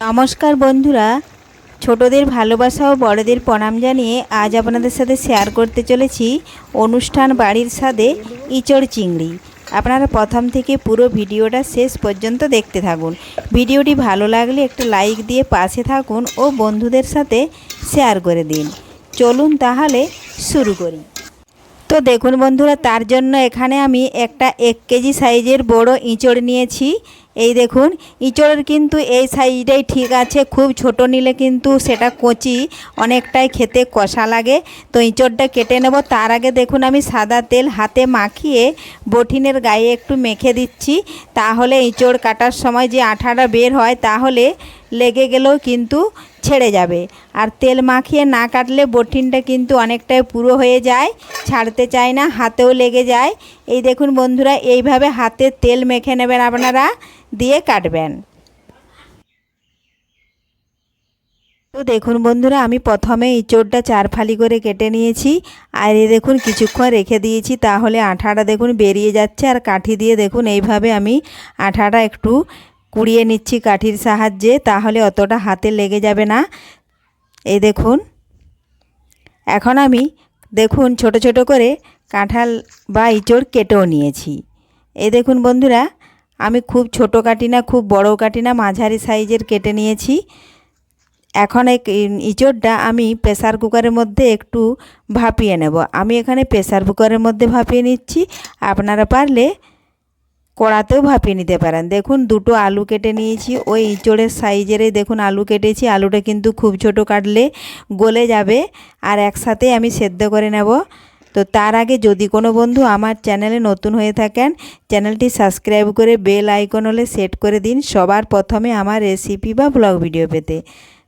নমস্কার বন্ধুরা। ছোটদের ভালোবাসা ও বড়দের প্রণাম জানিয়ে আজ আপনাদের সাথে শেয়ার করতে চলেছি অনুষ্ঠান বাড়ির স্বাদে ইচড় চিংড়ি। আপনারা প্রথম থেকে পুরো ভিডিওটা শেষ পর্যন্ত দেখতে থাকুন। ভিডিওটি ভালো লাগলে একটু লাইক দিয়ে পাশে থাকুন ও বন্ধুদের সাথে শেয়ার করে দিন। চলুন তাহলে শুরু করি। তো দেখুন বন্ধুরা, তার জন্য এখানে আমি একটা এক কেজি সাইজের বড় ইঁচড় নিয়েছি। এই দেখুন, ইঁচড়ের কিন্তু এই সাইজটাই ঠিক আছে, খুব ছোট নিলে কিন্তু সেটা কচি, অনেকটাই খেতে কষা লাগে। তো ইঁচড়টা কেটে নেব। তার আগে দেখুন, আমি সাদা তেল হাতে মাখিয়ে বঠিনের গায়ে একটু মেখে দিচ্ছি। তাহলে ইঁচড় কাটার সময় যে আঠাটা বের হয়, তাহলে লেগে গেলেও কিন্তু ছেড়ে যাবে। আর তেল মাখিয়ে না কাটলে বটিনটা কিন্তু অনেকটাই পুরো হয়ে যায়, ছাড়তে চায় না, হাতেও লেগে যায়। এই দেখুন বন্ধুরা, এইভাবে হাতে তেল মেখে নেবেন আপনারা, দিয়ে কাটবেন। তো দেখুন বন্ধুরা, আমি প্রথমে ইঁচড়টা চার ফালি করে কেটে নিয়েছি। আর এই দেখুন, কিছুক্ষণ রেখে দিয়েছি, তাহলে আঠাটা দেখুন বেরিয়ে যাচ্ছে। আর কাঠি দিয়ে দেখুন, এইভাবে আমি আঠাটা একটু কুড়িয়ে নিচ্ছি কাঠির সাহায্যে, তাহলে অতটা হাতে লেগে যাবে না। এই দেখুন। এখন আমি, দেখুন, ছোট ছোট করে কাঁঠাল বা ইঁচড় কেটেও নিয়েছি। এই দেখুন বন্ধুরা, আমি খুব ছোট কাটি না খুব বড় কাটি না মাঝারি সাইজের কেটে নিয়েছি। এখন এই ইঁচড়টা আমি প্রেসার কুকারের মধ্যে একটু ভাপিয়ে নেব। আমি এখানে প্রেসার কুকারের মধ্যে ভাপিয়ে নিচ্ছি। আপনারা পারলে কড়াতেও ভাপিয়ে নিতে পারেন। দেখুন, দুটো আলু কেটে নিয়েছি। ওই ইঁচড়ের সাইজেরই দেখুন আলু কেটেছি। আলুটা কিন্তু খুব ছোট কাটলে গলে যাবে। আর একসাথে আমি সেদ্ধ করে নেব। তো তার আগে যদি কোনো বন্ধু আমার চ্যানেলে নতুন হয়ে থাকেন, চ্যানেলটি সাবস্ক্রাইব করে বেল আইকন হলে সেট করে দিন সবার প্রথমে আমার রেসিপি বা ব্লগ ভিডিও পেতে।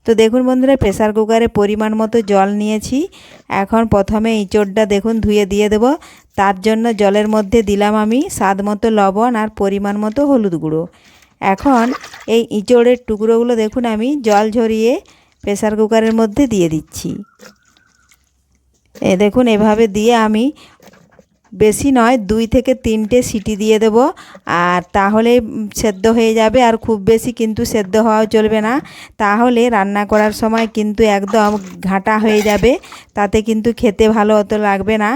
তো দেখুন বন্ধুরা, প্রেসার কুকারে পরিমাণ মতো জল নিয়েছি। এখন প্রথমে ইঁচড়টা দেখুন ধুয়ে দিয়ে দেব। তার জন্য জলের মধ্যে দিলাম আমি স্বাদ মতো লবণ আর পরিমাণ মতো হলুদ গুঁড়ো। এখন এই ইঁচড়ের টুকরোগুলো দেখুন আমি জল ঝরিয়ে প্রেসার কুকারের মধ্যে দিয়ে দিচ্ছি। এ দেখুন, এভাবে দিয়ে আমি বেশি নয়, দুই থেকে তিনটে সিটি দিয়ে দেব। আর তাহলে সেদ্ধ হয়ে যাবে। আর খুব বেশি কিন্তু সেদ্ধ হওয়াও চলবে না। তাহলে রান্না করার সময় কিন্তু একদম ঘাঁটা হয়ে যাবে। তাতে কিন্তু খেতে ভালো অত লাগবে না।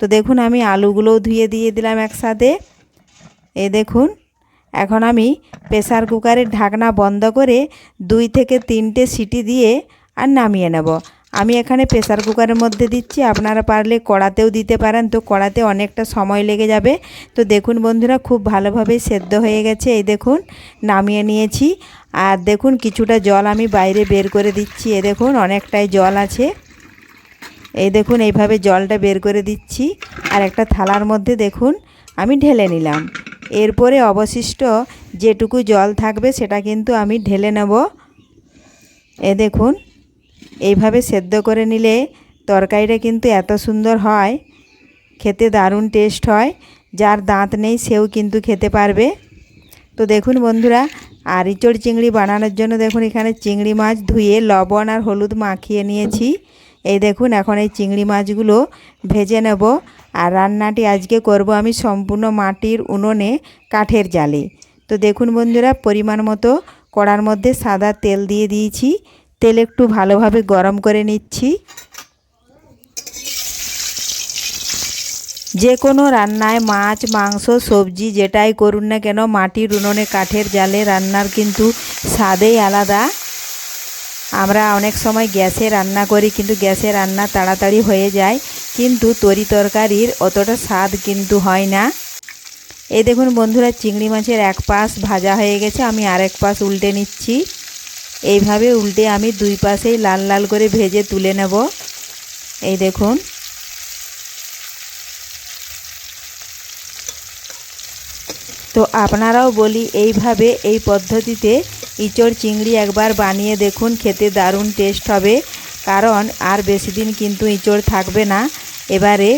তো দেখুন, আমি আলুগুলোও ধুয়ে দিয়ে দিলাম একসাথে। এ দেখুন, এখন আমি প্রেসার কুকারের ঢাকনা বন্ধ করে দুই থেকে তিনটে সিটি দিয়ে আর নামিয়ে নেব। আমি এখানে প্রেসার কুকারের মধ্যে দিচ্ছি। আপনারা পারলে কড়াতেও দিতে পারেন। তো কড়াতে অনেকটা সময় লেগে যাবে। তো দেখুন বন্ধুরা, খুব ভালোভাবে সেদ্ধ হয়ে গেছে। এই দেখুন, নামিয়ে নিয়েছি। আর দেখুন, কিছুটা জল আমি বাইরে বের করে দিচ্ছি। এ দেখুন, অনেকটাই জল আছে। এই দেখুন, এইভাবে জলটা বের করে দিচ্ছি। আর একটা থালার মধ্যে দেখুন, আমি ঢেলে নিলাম। এরপরে অবশিষ্ট যেটুকু জল থাকবে, সেটা কিন্তু আমি ঢেলে নেব। এ দেখুন এইভাবে সেদ্ধ করে নিলে তরকারিটা কিন্তু এত সুন্দর হয়, খেতে দারুণ টেস্ট হয়, যার দাঁত নেই সেও কিন্তু খেতে পারবে। তো দেখুন বন্ধুরা, আর ইঁচড় চিংড়ি বানানোর জন্য দেখুন এখানে চিংড়ি মাছ ধুয়ে লবণ আর হলুদ মাখিয়ে নিয়েছি। এই দেখুন এখন এই চিংড়ি মাছগুলো ভেজে নেব আর রান্নাটি আজকে করব আমি সম্পূর্ণ মাটির উনুনে কাঠের জালে। তো দেখুন বন্ধুরা, পরিমাণ মতো কড়ার মধ্যে সাদা তেল দিয়ে দিয়েছি। তেল একটু ভালোভাবে গরম করে নিচ্ছি। যে কোনো রান্নায় মাছ, মাংস, সবজি যেটাই করুন না কেন, মাটির উনুনে, কাঠের জালে রান্নার কিন্তু স্বাদেই আলাদা। আমরা অনেক সময় গ্যাসে রান্না করি, কিন্তু গ্যাসে রান্না তাড়াতাড়ি হয়ে যায়, কিন্তু তরি তরকারির অতটা স্বাদ কিন্তু হয় না। এই দেখুন বন্ধুরা, চিংড়ি মাছের এক পাশ ভাজা হয়ে গেছে, আমি আরেক পাশ উল্টে নিচ্ছি। এইভাবে উল্টে আমি দুই পাশেই লাল লাল করে ভেজে তুলে নেব। এই দেখুন। তো আপনারাও বলি, এইভাবে এই পদ্ধতিতে ইঁচড় চিংড়ি একবার বানিয়ে দেখুন, খেতে দারুণ টেস্ট হবে। কারণ আর বেশি দিন কিন্তু ইঁচড় থাকবে না। এবারে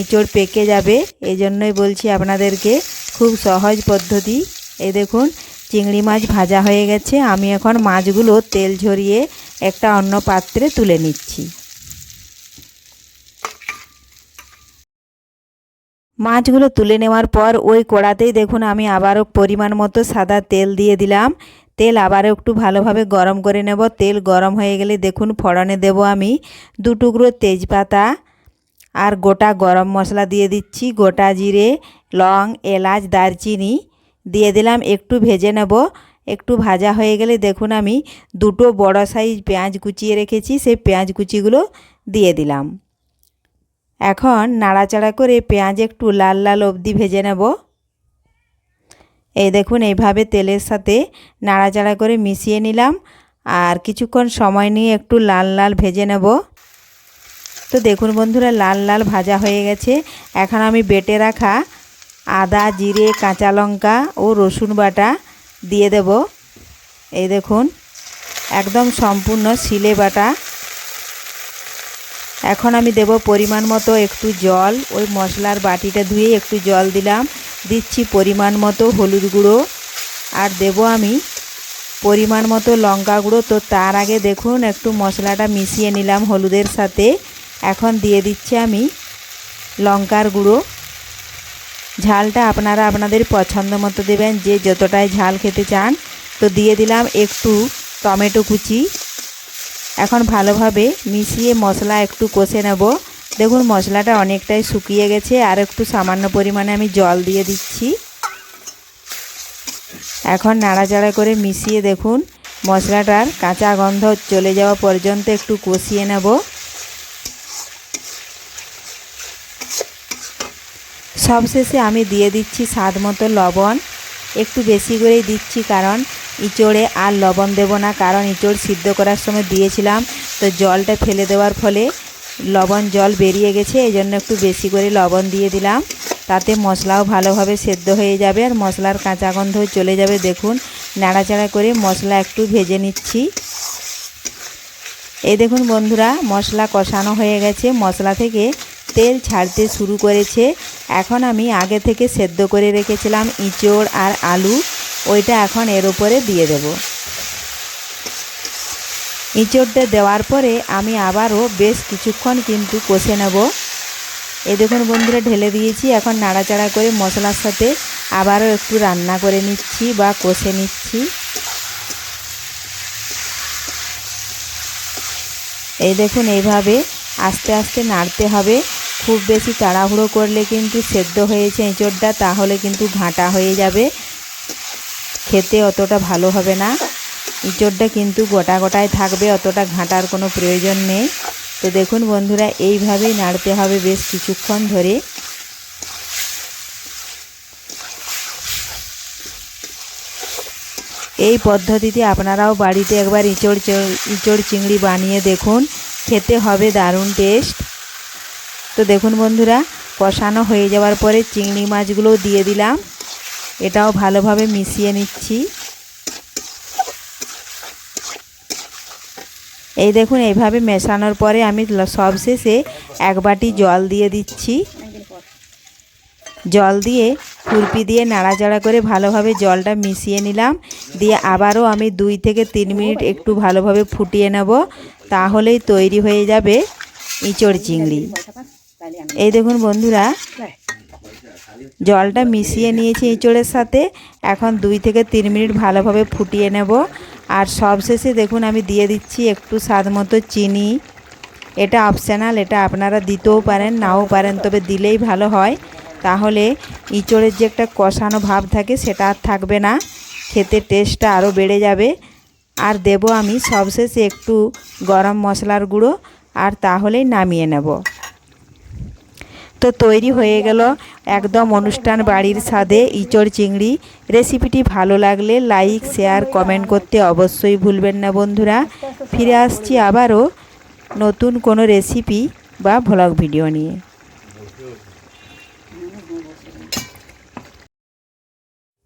ইঁচড় পেকে যাবে এই জন্যই বলছি আপনাদেরকে, খুব সহজ পদ্ধতি। এই দেখুন চিংড়ি মাছ ভাজা হয়ে গেছে। আমি এখন মাছগুলো তেল ঝরিয়ে একটা অন্য পাত্রে তুলে নিচ্ছি। মাছগুলো তুলে নেওয়ার পর ওই কড়াতেই দেখুন আমি আবারও পরিমাণ মতো সাদা তেল দিয়ে দিলাম। তেল আবারও একটু ভালোভাবে গরম করে নেব। তেল গরম হয়ে গেলে দেখুন ফোড়নে দেব আমি দু টুকরো তেজপাতা আর গোটা গরম মশলা দিয়ে দিচ্ছি। গোটা জিরে, লং, এলাচ, দারচিনি দিয়ে দিলাম, একটু ভেজে নেব। একটু ভাজা হয়ে গেলে দেখুন আমি দুটো বড় সাইজ পেঁয়াজ কুচিয়ে রেখেছি, সেই পেঁয়াজ কুচিগুলো দিয়ে দিলাম। এখন নাড়াচাড়া করে পেঁয়াজ একটু লাল লাল অবধি ভেজে নেব। এই দেখুন, এইভাবে তেলের সাথে নাড়াচাড়া করে মিশিয়ে নিলাম। আর কিছুক্ষণ সময় নিয়ে একটু লাল লাল ভেজে নেব। তো দেখুন বন্ধুরা, লাল লাল ভাজা হয়ে গেছে। এখন আমি বেটে রাখা আদা, জিরে, কাঁচা লঙ্কা ও রসুন বাটা দিয়ে দেব। এই দেখুন, একদম সম্পূর্ণ শিলে বাটা। এখন আমি দেব পরিমাণ মতো একটু জল। ওই মশলার বাটিটা ধুয়ে একটু জল দিলাম। দিচ্ছি পরিমাণ মতো হলুদ গুঁড়ো। আর দেব আমি পরিমাণ মতো লঙ্কা গুঁড়ো। তো তার আগে দেখুন, একটু মশলাটা মিশিয়ে নিলাম হলুদের সাথে। এখন দিয়ে দিচ্ছি আমি লঙ্কার গুঁড়ো। ঝালটা আপনারা আপনাদের পছন্দ মতো দেবেন। যে যতটাই ঝাল খেতে চান, তো দিয়ে দিলাম একটু টমেটো কুচি। এখন ভালোভাবে মিশিয়ে মশলা একটু কষে নেব। দেখুন, মশলাটা অনেকটাই শুকিয়ে গেছে আর একটু সামান্য পরিমাণে আমি জল দিয়ে দিচ্ছি। এখন নাড়াচাড়া করে মিশিয়ে দেখুন, মশলাটার কাঁচা গন্ধ চলে যাওয়া পর্যন্ত একটু কষিয়ে নেব। সবশেষে আমি দিয়ে দিচ্ছি স্বাদ মতো লবণ। একটু বেশি করেই দিচ্ছি কারণ ইঁচড়ে আর লবণ দেব না, কারণ ইঁচড় সিদ্ধ করার সময় দিয়েছিলাম, তো জলটা ফেলে দেওয়ার ফলে লবণ জল বেরিয়ে গেছে এই জন্য একটু বেশি করে লবণ দিয়ে দিলাম। তাতে মশলাও ভালোভাবে সেদ্ধ হয়ে যাবে আর মশলার কাঁচা গন্ধ চলে যাবে। দেখুন, নাড়াচাড়া করে মশলা একটু ভেজে নিচ্ছি। এই দেখুন বন্ধুরা, মশলা কষানো হয়ে গেছে। মশলা থেকে তেল ছাড়তে শুরু করেছে। এখন আমি আগে থেকে সেদ্ধ করে রেখেছিলাম ইঁচড় আর আলু, ওইটা এখন এর উপরে দিয়ে দেব। ইঁচড়টা দেওয়ার পরে আমি আবারও বেশ কিছুক্ষণ কিন্তু কষে নেব। এই দেখুন বন্ধুরা, ঢেলে দিয়েছি। এখন নাড়াচাড়া করে মশলার সাথে আবারও একটু রান্না করে নিচ্ছি বা কষে নিচ্ছি। এই দেখুন, এইভাবে আস্তে আস্তে নাড়তে হবে। খুব বেশি তাড়াহুড়ো করলে কিন্তু সেদ্ধ হয়েছে এঁচড়টা, তাহলে কিন্তু ঘাঁটা হয়ে যাবে। খেতে অতটা ভালো হবে না। ইঁচড়টা কিন্তু গোটা গোটায় থাকবে, অতটা ঘাঁটার কোনো প্রয়োজন নেই। তো দেখুন বন্ধুরা, এইভাবেই নাড়তে হবে বেশ কিছুক্ষণ ধরে। এই পদ্ধতিতে আপনারাও বাড়িতে একবার ইঁচড় ইঁচড় চিংড়ি বানিয়ে দেখুন। খেতে হবে দারুণ টেস্ট। তো দেখুন বন্ধুরা, কষানো হয়ে যাওয়ার পরে চিংড়ি মাছগুলোও দিয়ে দিলাম। এটাও ভালোভাবে মিশিয়ে নিচ্ছি। এই দেখুন, এইভাবে মেশানোর পরে আমি সবশেষে এক বাটি জল দিয়ে দিচ্ছি। জল দিয়ে খুরপি দিয়ে নাড়াচাড়া করে ভালোভাবে জলটা মিশিয়ে নিলাম। দিয়ে আবারও আমি দুই থেকে তিন মিনিট একটু ভালোভাবে ফুটিয়ে নেব, তাহলেই তৈরি হয়ে যাবে ইঁচড় চিংড়ি। এই দেখুন বন্ধুরা, জলটা মিশিয়ে নিয়েছি ইঁচড়ের সাথে। এখন দুই থেকে তিন মিনিট ভালোভাবে ফুটিয়ে নেব। আর সবশেষে দেখুন আমি দিয়ে দিচ্ছি একটু স্বাদ মতো চিনি। এটা অপশানাল, এটা আপনারা দিতেও পারেন, নাও পারেন, তবে দিলেই ভালো হয়। তাহলে ইঁচড়ের যে একটা কষানো ভাব থাকে, সেটা আর থাকবে না। খেতে টেস্টটা আরও বেড়ে যাবে। আর দেব আমি সবশেষে একটু গরম মশলার গুঁড়ো, আর তাহলেই নামিয়ে নেব। তো তৈরি হয়ে গেল একদম অনুষ্ঠান বাড়ির স্বাদে ইঁচড় চিংড়ি। রেসিপিটি ভালো লাগলে লাইক শেয়ার কমেন্ট করতে অবশ্যই ভুলবেন না বন্ধুরা। ফিরে আসছি আবারও নতুন কোনো রেসিপি বা ভ্লগ ভিডিও নিয়ে।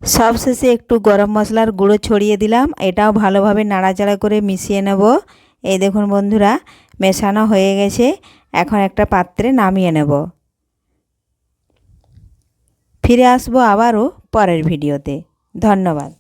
সবশেষে একটু গরম মশলার গুঁড়ো ছড়িয়ে দিলাম। এটাও ভালোভাবে নাড়াচাড়া করে মিশিয়ে নেব। এই দেখুন বন্ধুরা, মেশানো হয়ে গেছে। এখন একটা পাত্রে নামিয়ে নেব। ফিরে আসব আবারও পরের ভিডিওতে। ধন্যবাদ।